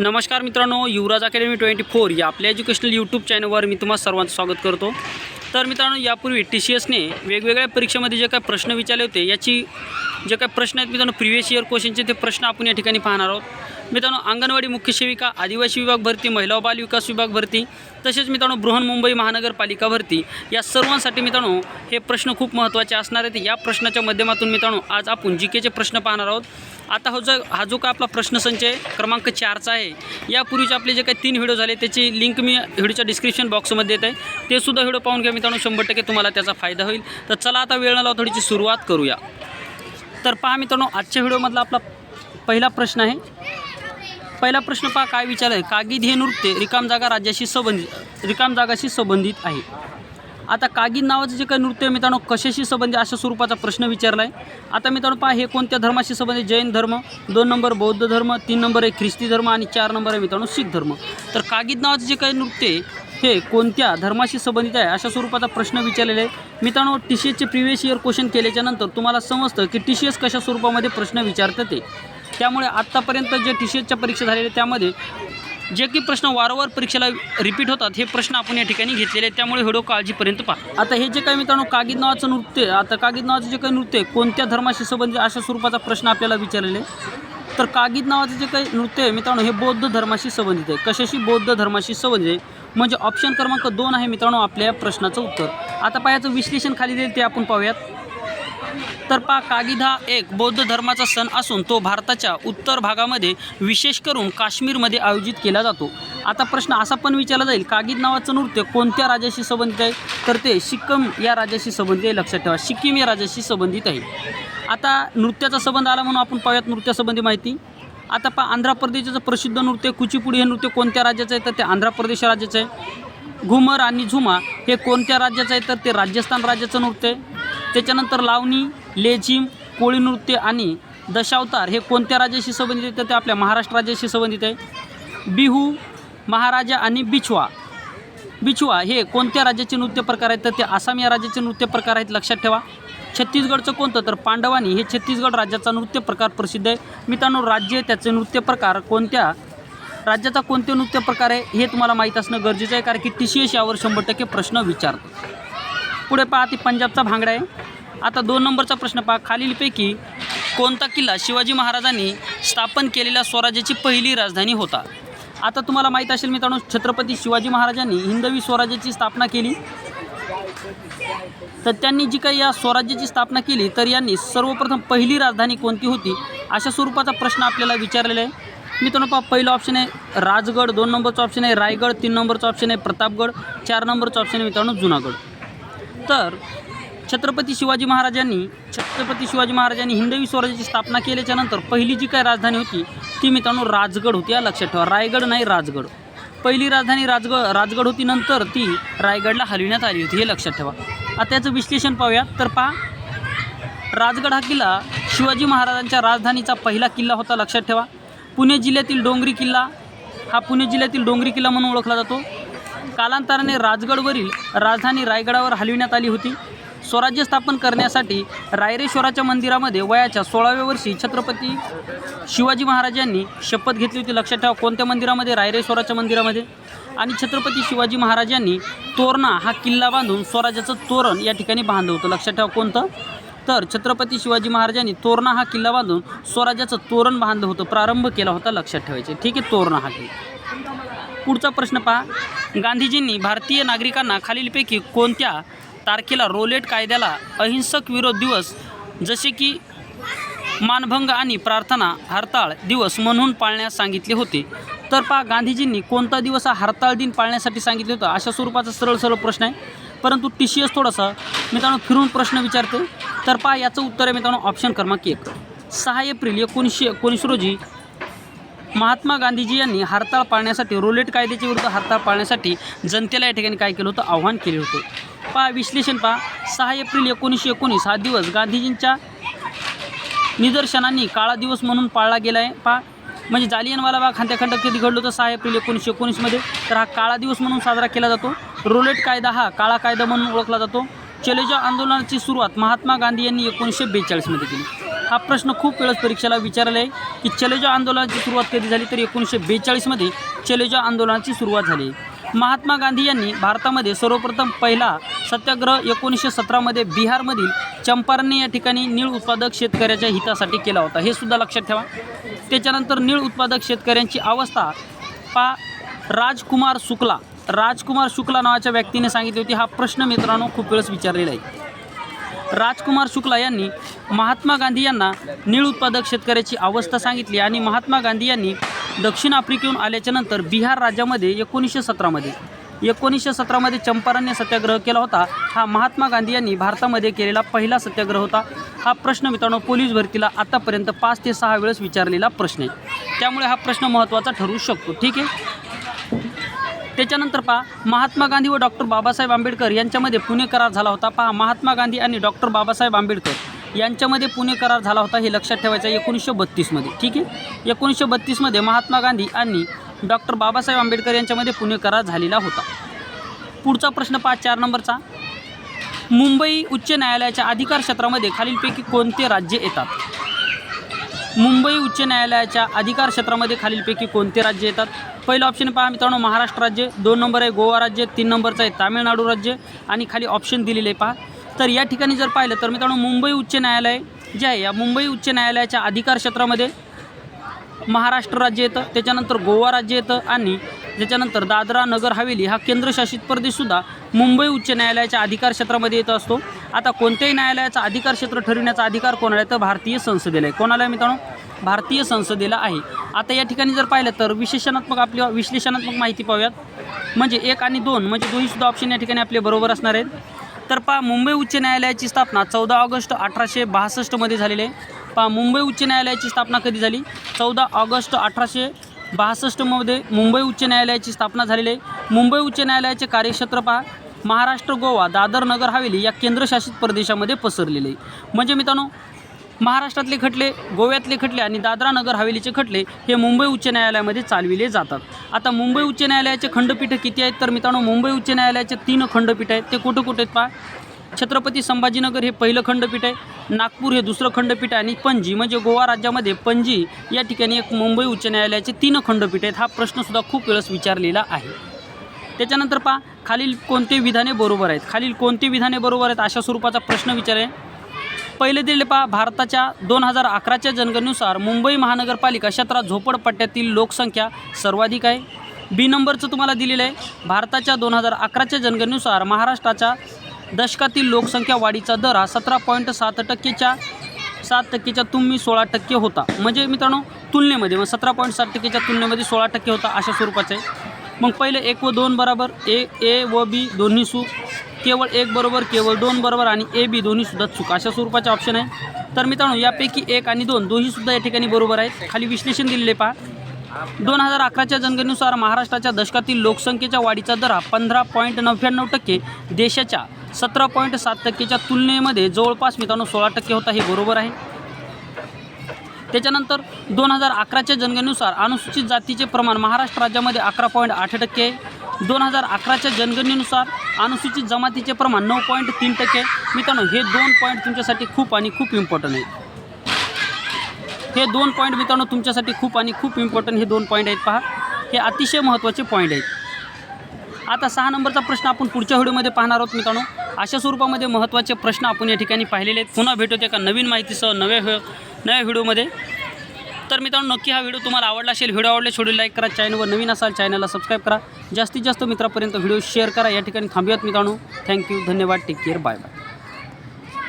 नमस्कार मित्रांनो युवराज academy twenty four या आपल्या एज्युकेशनल यूट्यूब चॅनलवर मी तुम्हाला सर्वांचं स्वागत करतो. तर मित्रांनो यापूर्वी टी सी एसने वेगवेगळ्या परीक्षेमध्ये जे काही प्रश्न विचारले होते याची जे काही प्रश्न आहेत मित्रांनो प्रिव्हियस इयर क्वेश्चनचे ते प्रश्न आपण या ठिकाणी पाहणार आहोत. मित्रांनो अंगणवाडी मुख्य सेविका आदिवासी विभाग भरती महिला बाल विकास विभाग भरती तसेच मित्रांनो बृहन्मुंबई महानगरपालिका भरती या सर्वांसाठी मित्रांनो हे प्रश्न खूप महत्त्वाचे असणार आहेत. या प्रश्नाच्या माध्यमातून मित्रांनो आज आपण जी केचे प्रश्न पाहणार आहोत. आता हो जो हा जो काय आपला प्रश्नसंचय क्रमांक चारचा आहे यापूर्वीचे आपले जे काही तीन व्हिडिओ झाले त्याची लिंक मी व्हिडिओच्या डिस्क्रिप्शन बॉक्समध्ये देत आहे ते सुद्धा व्हिडिओ पाहून घ्या मित्रांनो शंभर टक्के तुम्हाला त्याचा फायदा होईल. तर चला आता वेळ न लावा थोडीशी सुरुवात करूया. तर पहा मित्रांनो आजच्या व्हिडिओमधला आपला पहिला प्रश्न आहे. पहिला प्रश्न पहा काय विचार आहे? कागीद हे नृत्य रिकाम जागा राज्याशी संबंधित रिकाम जागाशी संबंधित आहे. आता कागिद नावाचं जे काही नृत्य आहे मित्रांनो कशाशी संबंधित अशा स्वरूपाचा प्रश्न विचारला आहे आता मित्रांनो पहा हे कोणत्या धर्माशी संबंधित? जैन धर्म दोन नंबर बौद्ध धर्म तीन नंबर आहे ख्रिस्ती धर्म आणि चार नंबर आहे मित्रांनो शीख धर्म. तर कागीद नावाचं जे काही नृत्य आहे हे कोणत्या धर्माशी संबंधित आहे अशा स्वरूपाचा प्रश्न विचारलेला आहे? मित्रांनो टी सी एसचे प्रिव्हियस इयर क्वेश्चन केल्याच्यानंतर तुम्हाला समजतं की टी सी एस कशा स्वरूपामध्ये प्रश्न विचारतं ते. त्यामुळे आत्तापर्यंत जे टी सी एसच्या परीक्षा झालेल्या त्यामध्ये जे की प्रश्न वारंवार परीक्षेला रिपीट होतात हे प्रश्न आपण या ठिकाणी घेतलेले आहेत. त्यामुळे व्हिडिओ काळजीपर्यंत पहा. आता हे जे काही मित्रांनो कागीद नावाचं नृत्य आहे, आता कागीद नावाचं जे काही नृत्य आहे, कोणत्या धर्माशी संबंधित अशा स्वरूपाचा प्रश्न आपल्याला विचारलेला आहे? तर कागीद नावाचं जे काही नृत्य आहे मित्रांनो हे बौद्ध धर्माशी संबंधित आहे. कशाशी बौद्ध धर्माशी संबंधित आहे? म्हणजे ऑप्शन क्रमांक दोन आहे मित्रांनो आपल्या या प्रश्नाचं उत्तर. आता पायाचं विश्लेषण खाली देईल ते आपण पाहूयात. तर पा कागिद हा एक बौद्ध धर्माचा सण असून तो भारताच्या उत्तर भागामध्ये विशेष करून काश्मीरमध्ये आयोजित केला जातो. आता प्रश्न असा पण विचारला जाईल कागिद नावाचं नृत्य कोणत्या राजाशी संबंधित आहे? तर ते सिक्कम या राजाशी संबंधित आहे लक्षात ठेवा. सिक्कीम या राजाशी संबंधित आहे. आता नृत्याचा संबंध आला म्हणून आपण पाहूयात नृत्यासंबंधी माहिती. आता पा आंध्र प्रदेशाचं प्रसिद्ध नृत्य कुचीपुडी हे नृत्य कोणत्या राज्याचं आहे? तर ते आंध्र प्रदेश राज्याचं आहे. घुमर आणि झुमा हे कोणत्या राज्याचं आहे? तर ते राजस्थान राज्याचं नृत्य आहे. त्याच्यानंतर लावणी लेझिम कोळी नृत्य आणि दशावतार हे कोणत्या राज्याशी संबंधित आहे तर ते आपल्या महाराष्ट्र राज्याशी संबंधित आहे. बिहू महाराजा आणि बिछवा. बिछवा हे कोणत्या राज्याचे नृत्य प्रकार आहेत? तर ते आसाम या राज्याचे नृत्य प्रकार आहेत लक्षात ठेवा. छत्तीसगडचं कोणतं? तर पांडवानी हे छत्तीसगड राज्याचा नृत्य प्रकार प्रसिद्ध आहे. मित्रांनो राज्य त्याचे नृत्य प्रकार कोणत्या? राज्याचा कोणते नृत्य प्रकार आहे हे तुम्हाला माहीत असणं गरजेचं आहे कारण की टी सी एस यावर शंभर टक्के प्रश्न विचारतो पुढे पहा ती पंजाबचा भांगडा आहे. आता दोन नंबरचा प्रश्न पहा. खालीलपैकी कोणता किल्ला शिवाजी महाराजांनी स्थापन केलेल्या स्वराज्याची पहिली राजधानी होता? आता तुम्हाला माहीत असेल मित्रांनो छत्रपती शिवाजी महाराजांनी हिंदवी स्वराज्याची स्थापना केली. तर त्यांनी जी काही या स्वराज्याची स्थापना केली तर यांनी सर्वप्रथम पहिली राजधानी कोणती होती? अशा स्वरूपाचा प्रश्न आपल्याला विचारलेला आहे. मित्रांनो पहा पहिलं ऑप्शन आहे राजगड दोन नंबरचं ऑप्शन आहे रायगड तीन नंबरचं ऑप्शन आहे प्रतापगड चार नंबरचं ऑप्शन आहे मित्रांनो जुनागड. तर छत्रपती शिवाजी महाराजांनी छत्रपती शिवाजी महाराजांनी हिंदवी स्वराज्याची स्थापना केल्याच्यानंतर पहिली जी काय राजधानी होती ती मित्रांनो राजगड होती. या लक्षात ठेवा रायगड नाही राजगड. पहिली राजधानी राजगड राजगड होती नंतर ती रायगडला हलविण्यात आली होती. हे लक्षात ठेवा. आता त्याचं विश्लेषण पाहूया तर पहा राजगड हा किल्ला शिवाजी महाराजांच्या राजधानीचा पहिला किल्ला होता लक्षात ठेवा. पुणे जिल्ह्यातील डोंगरी किल्ला हा पुणे जिल्ह्यातील डोंगरी किल्ला म्हणून ओळखला जातो. कालांतराने राजगडवरील राजधानी रायगडावर हलविण्यात आली होती. स्वराज्य स्थापन करण्यासाठी रायरेश्वराच्या मंदिरामध्ये वयाच्या सोळाव्या वर्षी छत्रपती शिवाजी महाराजांनी शपथ घेतली होती. लक्षात ठेवा कोणत्या मंदिरामध्ये? रायरेश्वराच्या मंदिरामध्ये. आणि छत्रपती शिवाजी महाराजांनी तोरणा हा किल्ला बांधून स्वराज्याचं तोरण या ठिकाणी बांधलं होतं. लक्षात ठेवा कोणतं? तर छत्रपती शिवाजी महाराजांनी तोरणा हा किल्ला बांधून स्वराज्याचं तोरण बांधलं होतं. प्रारंभ केला होता लक्षात ठेवायचे. ठीक आहे तोरणा हा किल्ला. पुढचा प्रश्न पहा. गांधीजींनी भारतीय नागरिकांना खालीलपैकी कोणत्या तारखेला रोलेट कायद्याला अहिंसक विरोध दिवस जसे की मानभंग आणि प्रार्थना हरताळ दिवस म्हणून पाळण्यास सांगितले होते. तर पहा गांधीजींनी कोणता दिवस हा हरताळ दिन पाळण्यासाठी सांगितले होतं? अशा स्वरूपाचा सरळ सरळ प्रश्न आहे. परंतु टी सी एस थोडासा मित्रांनो फिरून प्रश्न विचारते. तर पहा याचं उत्तर आहे मित्रांनो ऑप्शन क्रमांक एक. सहा एप्रिल एकोणीसशे एकोणीस रोजी महात्मा गांधीजी यांनी हरताळ पाळण्यासाठी रोलेट कायद्याच्या विरुद्ध हरताळ पाळण्यासाठी जनतेला या ठिकाणी काय केलं होतं? आव्हान केले होते. पहा विश्लेषण पहा सहा एप्रिल एकोणीसशे एकोणीस हा दिवस गांधीजींच्या निदर्शनांनी काळा दिवस म्हणून पाळला गेला आहे पहा म्हणजे जालियनवाला बाग हत्याखंड कधी घडलं होतं? सहा एप्रिल एकोणीसशे एकोणीसमध्ये. तर हा काळा दिवस म्हणून साजरा केला जातो. रोलेट कायदा हा काळा कायदा म्हणून ओळखला जातो. चलेजा आंदोलनाची सुरुवात महात्मा गांधी यांनी एकोणीसशे बेचाळीसमध्ये केली. हा प्रश्न खूप वेळेस परीक्षेला विचारला आहे की चलेजा आंदोलनाची सुरुवात कधी झाली? तर एकोणीसशे बेचाळीसमध्ये चलेजा आंदोलनाची सुरुवात झाली. महात्मा गांधी यांनी भारतामध्ये सर्वप्रथम पहिला सत्याग्रह एकोणीसशे सतरामध्ये बिहारमधील चंपारण्य या ठिकाणी नीळ उत्पादक शेतकऱ्याच्या हितासाठी केला होता. हे सुद्धा लक्षात ठेवा. त्याच्यानंतर नीळ उत्पादक शेतकऱ्यांची अवस्था पा. राजकुमार शुक्ला. राजकुमार शुक्ला नावाच्या व्यक्तीने सांगितली होती. हा प्रश्न मित्रांनो खूप वेळेस विचारलेला आहे. राजकुमार शुक्ला यांनी महात्मा गांधी यांना नीळ उत्पादक शेतकऱ्याची अवस्था सांगितली आणि महात्मा गांधी यांनी दक्षिण आफ्रिकेहून आल्याच्यानंतर बिहार राज्यामध्ये एकोणीसशे सतरामध्ये एकोणीसशे सतरामध्ये चंपारण्य सत्याग्रह केला होता. हा महात्मा गांधी यांनी भारतामध्ये केलेला पहिला सत्याग्रह होता. हा प्रश्न मित्रांनो पोलीस भरतीला आतापर्यंत पाच ते सहा वेळेस विचारलेला प्रश्न आहे. त्यामुळे हा प्रश्न महत्त्वाचा ठरू शकतो. ठीक आहे? त्याच्यानंतर पहा महात्मा गांधी व डॉक्टर बाबासाहेब आंबेडकर यांच्यामध्ये पुणे करार झाला होता. पहा महात्मा गांधी आणि डॉक्टर बाबासाहेब आंबेडकर यांच्यामध्ये पुणे करार झाला होता हे लक्षात ठेवायचं आहे एकोणीसशे बत्तीसमध्ये. ठीक आहे? एकोणीसशे बत्तीसमध्ये महात्मा गांधी आणि डॉक्टर बाबासाहेब आंबेडकर यांच्यामध्ये पुणे करार झालेला होता. पुढचा प्रश्न पाच चार नंबरचा. मुंबई उच्च न्यायालयाच्या अधिकार क्षेत्रामध्ये खालीलपैकी कोणते राज्य येतात? मुंबई उच्च न्यायालयाच्या अधिकार क्षेत्रामध्ये खालीलपैकी कोणते राज्य येतात? पहिलं ऑप्शन पहा मित्रांनो महाराष्ट्र राज्य. दोन नंबर आहे गोवा राज्य तीन नंबरचं आहे तामिळनाडू राज्य. आणि खाली ऑप्शन दिलेले पहा. तर या ठिकाणी जर पाहिलं तर मित्रांनो मुंबई उच्च न्यायालय जे आहे या मुंबई उच्च न्यायालयाच्या अधिकार क्षेत्रामध्ये महाराष्ट्र राज्य येतं त्याच्यानंतर गोवा राज्य येतं आणि त्याच्यानंतर दादरा नगर हवेली हा केंद्रशासित प्रदेशसुद्धा मुंबई उच्च न्यायालयाच्या अधिकार क्षेत्रामध्ये येत असतो. आता कोणत्याही न्यायालयाचा अधिकार क्षेत्र ठरविण्याचा अधिकार कोणाला आहे तर भारतीय संसदेला आहे. कोणाला आहे मित्रांनो? भारतीय संसदेला आहे. आता या ठिकाणी जर पाहिलं तर विशेषणात्मक आपली विश्लेषणात्मक माहिती पाहूयात. म्हणजे एक आणि दोन म्हणजे दोन्हीसुद्धा ऑप्शन या ठिकाणी आपले बरोबर असणार आहेत. तर पहा मुंबई उच्च न्यायालयाची स्थापना चौदा ऑगस्ट अठराशे बासष्टमध्ये झालेली आहे. पहा मुंबई उच्च न्यायालयाची स्थापना कधी झाली? चौदा ऑगस्ट अठराशे बासष्टमध्ये मुंबई उच्च न्यायालयाची स्थापना झालेली आहे. मुंबई उच्च न्यायालयाचे कार्यक्षेत्र पहा महाराष्ट्र गोवा दादर नगर हवेली या केंद्रशासित प्रदेशामध्ये पसरलेले आहे. म्हणजे मित्रांनो महाराष्ट्रातले खटले गोव्यातले खटले आणि दादरा नगर हवेलीचे खटले हे मुंबई उच्च न्यायालयामध्ये चालविले जातात. आता मुंबई उच्च न्यायालयाचे खंडपीठं किती आहेत? तर मित्रांनो मुंबई उच्च न्यायालयाचे तीन खंडपीठ आहेत. ते कुठं कुठे आहेत पहा? छत्रपती संभाजीनगर हे पहिलं खंडपीठ आहे. नागपूर हे दुसरं खंडपीठ आहे. आणि पणजी म्हणजे गोवा राज्यामध्ये पणजी या ठिकाणी एक मुंबई उच्च न्यायालयाचे तीन खंडपीठ आहेत. हा प्रश्नसुद्धा खूप वेळेस विचारलेला आहे. त्याच्यानंतर पहा खालील कोणते विधाने बरोबर आहेत? खालील कोणते विधाने बरोबर आहेत अशा स्वरूपाचा प्रश्न विचार आहे पहिले दिले पहा भारताच्या दोन हजार अकराच्या जनगणनेनुसार मुंबई महानगरपालिका क्षेत्रात झोपडपट्ट्यातील लोकसंख्या सर्वाधिक आहे. बी नंबरचं तुम्हाला दिलेलं आहे. भारताच्या दोन हजार अकराच्या जनगणनेनुसार महाराष्ट्राच्या दशकातील लोकसंख्या वाढीचा दर हा सतरा पॉईंट सात टक्केच्या सात टक्केच्या तुम्ही सोळा टक्के होता. म्हणजे मित्रांनो तुलनेमध्ये मग सतरा पॉईंट सात टक्केच्या तुलनेमध्ये सोळा टक्के होता अशा स्वरूपाचं आहे. मग पहिले एक व दोन बरोबर ए ए व बी दोन्ही सू केवळ एक बरोबर केवळ दोन बरोबर आणि ए बी दोन्हीसुद्धा चूक. अशा स्वरूपाचे ऑप्शन आहे. तर मित्रांनो यापैकी एक आणि दोन दोन्हीसुद्धा या ठिकाणी बरोबर आहेत. खाली विश्लेषण दिलेले पहा. दोन हजार अकराच्या जनगणनेनुसार महाराष्ट्राच्या दशकातील लोकसंख्येच्या वाढीचा दर हा पंधरा पॉईंट नव्याण्णव टक्के देशाच्या सतरा पॉईंट सात टक्केच्या तुलनेमध्ये जवळपास मित्रांनो सोळा टक्के होता हे बरोबर आहे. त्याच्यानंतर दोन हजार अकराच्या जनगणनेनुसार अनुसूचित जातीचे प्रमाण महाराष्ट्र राज्यामध्ये अकरा पॉईंट आठ टक्के आहे. दोन हजार अकराच्या जनगणनेनुसार अनुसूचित जमातीचे प्रमाण नऊ पॉईंट तीन टक्के. मित्रांनो हे दोन पॉईंट तुमच्यासाठी खूप आणि खूप इम्पॉर्टंट आहे. हे दोन पॉईंट मित्रांनो तुमच्यासाठी खूप आणि खूप इम्पॉर्टंट हे दोन पॉईंट आहेत पहा. हे अतिशय महत्त्वाचे पॉईंट आहेत. आता सहा नंबरचा प्रश्न आपण पुढच्या व्हिडिओमध्ये पाहणार आहोत मित्रांनो. अशा स्वरूपामध्ये महत्त्वाचे प्रश्न आपण या ठिकाणी पाहिलेले आहेत. पुन्हा भेटू एका नवीन माहितीसह नव्या नव्या व्हिडिओमध्ये. तर मित्रांनो नक्की हा व्हिडिओ तुम्हाला आवडला असेल व्हिडिओ आवडले व्हिडिओ लाईक करा चॅनलवर नवीन असाल चॅनलला सबस्क्राईब करा. जास्तीत जास्त मित्रापर्यंत व्हिडिओ शेअर करा. या ठिकाणी थांबूयात मित्रांनो. थँक्यू धन्यवाद. Take care bye bye